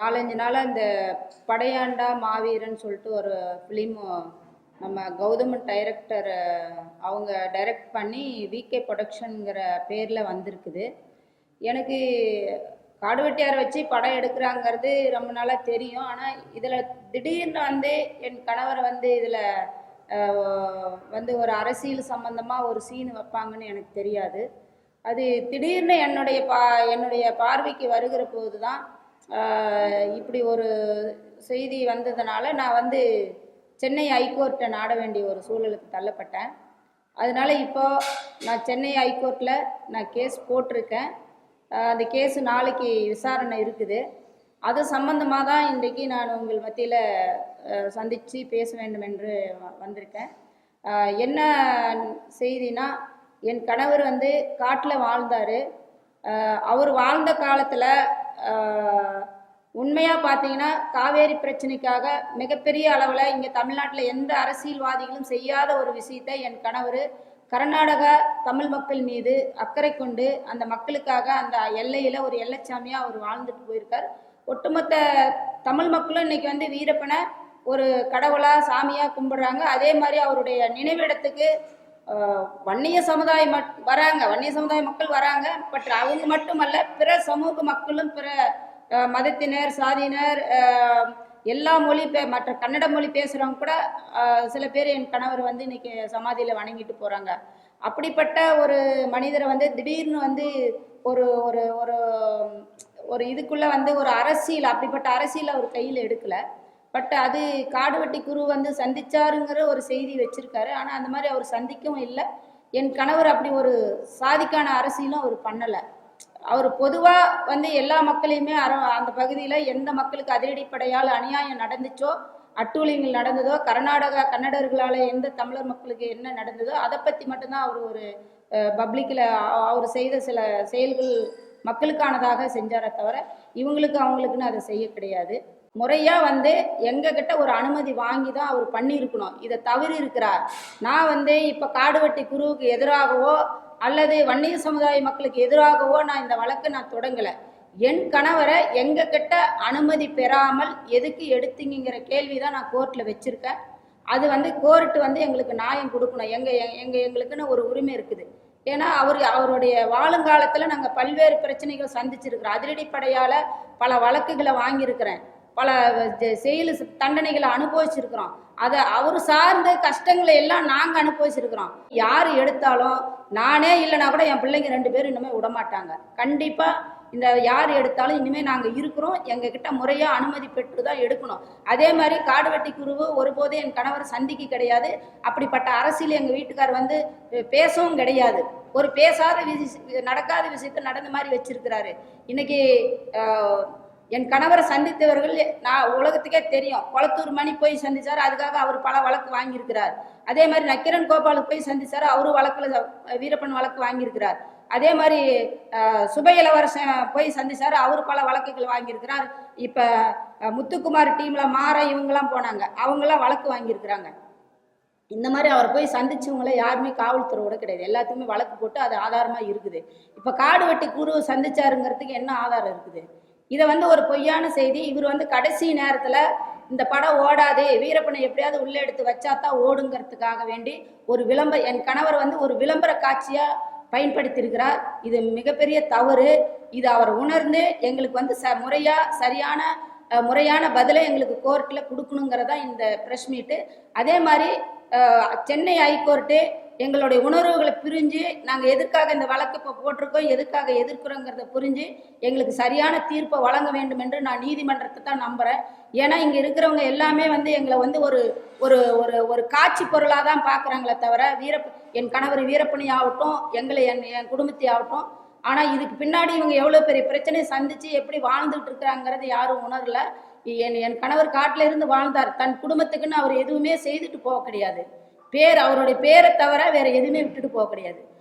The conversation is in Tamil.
நாலஞ்சு நாளாக இந்த படையாண்டா மாவீரன் சொல்லிட்டு ஒரு ஃபிலிம் நம்ம கௌதமன் டைரக்டர் அவங்க டைரக்ட் பண்ணி விகே ப்ரொடக்ஷனுங்கிற பேரில் வந்திருக்குது. எனக்கு காடுவெட்டியார் வச்சு படம் எடுக்கிறாங்கிறது ரொம்ப நாளாக தெரியும். ஆனால் இதில் திடீர்னு வந்து என் கணவர் வந்து இதில் வந்து ஒரு அரசியல் சம்மந்தமாக ஒரு சீன் வைப்பாங்கன்னு எனக்கு தெரியாது. அது திடீர்னு என்னுடைய பா என்னுடைய பார்வைக்கு வருகிற போது தான் இப்படி ஒரு செய்தி வந்ததுனால நான் வந்து சென்னை ஹைகோர்ட்டை நாட வேண்டிய ஒரு சூழலுக்கு தள்ளப்பட்டேன். அதனால இப்போது நான் சென்னை ஹைகோர்ட்டில் நான் கேஸ் போட்டிருக்கேன். அந்த கேஸ் நாளைக்கு விசாரணை இருக்குது. அது சம்பந்தமாக தான் இன்றைக்கு நான் உங்கள் மத்தியில் சந்தித்து பேச வேண்டும் என்று வ- வந்திருக்கேன். என்ன செய்தினா என் கணவர் வந்து காட்டில் வாழ்ந்தார். அவர் வாழ்ந்த காலத்தில் உண்மையாக பார்த்தீங்கன்னா காவேரி பிரச்சனைக்காக மிகப்பெரிய அளவில் இங்கே தமிழ்நாட்டில் எந்த அரசியல்வாதிகளும் செய்யாத ஒரு விஷயத்தை என் கணவர் கர்நாடக தமிழ் மக்கள் மீது அக்கறை கொண்டு அந்த மக்களுக்காக அந்த எல்லையில் ஒரு எல்லைச்சாமியாக அவர் வாழ்ந்துட்டு போயிருக்கார். ஒட்டுமொத்த தமிழ் மக்களும் இன்னைக்கு வந்து வீரப்பனை ஒரு கடவுளாக சாமியாக கும்பிட்றாங்க. அதே மாதிரி அவருடைய நினைவிடத்துக்கு வன்னிய சமுதாயம் வராங்க. வன்னிய சமுதாய மக்கள் வராங்க. பட் அவங்க மட்டுமல்ல பிற சமூக மக்களும் பிற மதத்தினர் சாதியினர் எல்லா மொழி பே மற்ற கன்னட மொழி பேசுகிறவங்க கூட சில பேர் என் கணவர் வந்து இன்னைக்கு சமாதியில் வணங்கிட்டு போகிறாங்க அப்படிப்பட்ட ஒரு மனிதரை வந்து திடீர்னு வந்து ஒரு ஒரு ஒரு ஒரு இதுக்குள்ளே வந்து ஒரு அரசியல் அப்படிப்பட்ட அரசியல் அவர் கையில் எடுக்கலை. பட் அது காடுவெட்டி குரு வந்து சந்திச்சாருங்கிற ஒரு செய்தி வச்சிருக்காரு. ஆனால் அந்த மாதிரி அவர் சந்திக்கவும் இல்லை. என் கணவர் அப்படி ஒரு சாதிக்கான அரசியலும் அவர் பண்ணலை. அவர் பொதுவாக வந்து எல்லா மக்களையுமே அர அந்த பகுதியில் எந்த மக்களுக்கு அதிரடிப்படையால் அநியாயம் நடந்துச்சோ அட்டூழியங்கள் நடந்ததோ கர்நாடகா கன்னடர்களால் எந்த தமிழர் மக்களுக்கு என்ன நடந்ததோ அதை பற்றி மட்டும்தான் அவர் ஒரு பப்ளிக்கில் அவர் செய்த சில செயல்கள் மக்களுக்கானதாக செஞ்சாரே தவிர இவங்களுக்கு அவங்களுக்குன்னு அதை செய்ய கிடையாது. முறையாக வந்து எங்ககிட்ட ஒரு அனுமதி வாங்கி தான் அவர் பண்ணியிருக்கணும். இதை தவறி இருக்கிறார். நான் வந்து இப்போ காடுவெட்டி குருவுக்கு எதிராகவோ அல்லது வன்னிய சமுதாய மக்களுக்கு எதிராகவோ நான் இந்த வழக்கு நான் தொடங்கலை. என் கணவரை எங்ககிட்ட அனுமதி பெறாமல் எதுக்கு எடுத்தீங்கிற கேள்வி தான் நான் கோர்ட்டில் வச்சுருக்கேன். அது வந்து கோர்ட்டு வந்து எங்களுக்கு நியாயம் கொடுக்கணும். எங்கள் எங்கள் எங்களுக்குன்னு ஒரு உரிமை இருக்குது. ஏன்னா அவர் அவருடைய வாழுங்காலத்தில் நாங்கள் பல்வேறு பிரச்சனைகள் சந்திச்சிருக்கிறோம். அதிரடிப்படையால் பல வழக்குகளை வாங்கியிருக்கிறேன். பல செயல் தண்டனைகளை அனுபவிச்சிருக்கிறோம். அதை அவர் சார்ந்த கஷ்டங்களை எல்லாம் நாங்கள் அனுபவிச்சிருக்கிறோம். யார் எடுத்தாலும் நானே இல்லைனா கூட என் பிள்ளைங்க ரெண்டு பேரும் இனிமேல் விடமாட்டாங்க. கண்டிப்பாக இந்த யார் எடுத்தாலும் இனிமேல் நாங்கள் இருக்கிறோம். எங்ககிட்ட முறையாக அனுமதி பெற்று தான் எடுக்கணும். அதே மாதிரி காடுவெட்டி குருவு ஒருபோது என் கணவர் சந்திக்க கிடையாது. அப்படிப்பட்ட அரசியல் எங்கள் வீட்டுக்கார் வந்து பேசவும் கிடையாது. ஒரு பேசாத விஷய நடக்காத விஷயத்தை நடந்த மாதிரி வச்சிருக்கிறாரு. இன்னைக்கு என் கணவரை சந்தித்தவர்கள் நான் உலகத்துக்கே தெரியும். குளத்தூர் மணி போய் சந்திச்சார் அதுக்காக அவர் பல வழக்கு வாங்கியிருக்கிறார். அதே மாதிரி நக்கிரன் கோபாலுக்கு போய் சந்திச்சார் அவரும் வழக்கில் வீரப்பன் வழக்கு வாங்கியிருக்கிறார். அதே மாதிரி சுப இளவரசன் போய் சந்திச்சார் அவர் பல வழக்குகள் வாங்கியிருக்கிறார். இப்போ முத்துக்குமார் டீமில் மாற இவங்கெல்லாம் போனாங்க. அவங்களாம் வழக்கு வாங்கியிருக்கிறாங்க. இந்த மாதிரி அவர் போய் சந்திச்சவங்கள யாருமே காவல்துறையோட கிடையாது. எல்லாத்துக்குமே வழக்கு போட்டு அது ஆதாரமாக இருக்குது. இப்போ காடு வெட்டி குரு சந்திச்சாருங்கிறதுக்கு என்ன ஆதாரம் இருக்குது? இதை வந்து ஒரு பொய்யான செய்தி. இவர் வந்து கடைசி நேரத்தில் இந்த படம் ஓடாது வீரப்பனை எப்படியாவது உள்ளே எடுத்து வச்சா தான் ஓடுங்கிறதுக்காக வேண்டி ஒரு விளம்பர என் கணவர் வந்து ஒரு விளம்பர காட்சியாக பயன்படுத்தியிருக்கிறார். இது மிகப்பெரிய தவறு. இது அவர் உணர்ந்து எங்களுக்கு வந்து ச முறையாக சரியான முறையான பதிலை எங்களுக்கு கோர்ட்டில் கொடுக்கணுங்கிறதா இந்த ப்ரெஸ் மீட்டு அதே மாதிரி சென்னை ஹைகோர்ட்டு எங்களுடைய உணர்வுகளை புரிஞ்சு நாங்கள் எதுக்காக இந்த வழக்கு இப்போ போட்டிருக்கோம் எதுக்காக எதிர்க்கிறோங்கிறத புரிஞ்சு எங்களுக்கு சரியான தீர்ப்பை வழங்க வேண்டும் என்று நான் நீதிமன்றத்தை தான் நம்புகிறேன் ஏன்னா இங்கே இருக்கிறவங்க எல்லாமே வந்து எங்களை வந்து ஒரு ஒரு ஒரு ஒரு காட்சி பொருளாக தான் பார்க்குறாங்களே தவிர வீரப்ப என் கணவர் வீரப்பணி ஆகட்டும் எங்களை என் என் குடும்பத்தை ஆகட்டும் ஆனால் இதுக்கு பின்னாடி இவங்க எவ்வளோ பெரிய பிரச்சனையை சந்தித்து எப்படி வாழ்ந்துட்டு இருக்கிறாங்கிறது யாரும் உணரல. என் என் கணவர் காட்டில் இருந்து வாழ்ந்தார். தன் குடும்பத்துக்குன்னு அவர் எதுவுமே செய்துட்டு போக கிடையாது. பேர் அவருடைய பேரை தவிர வேற எதுவுமே விட்டுட்டு போக கிடையாது.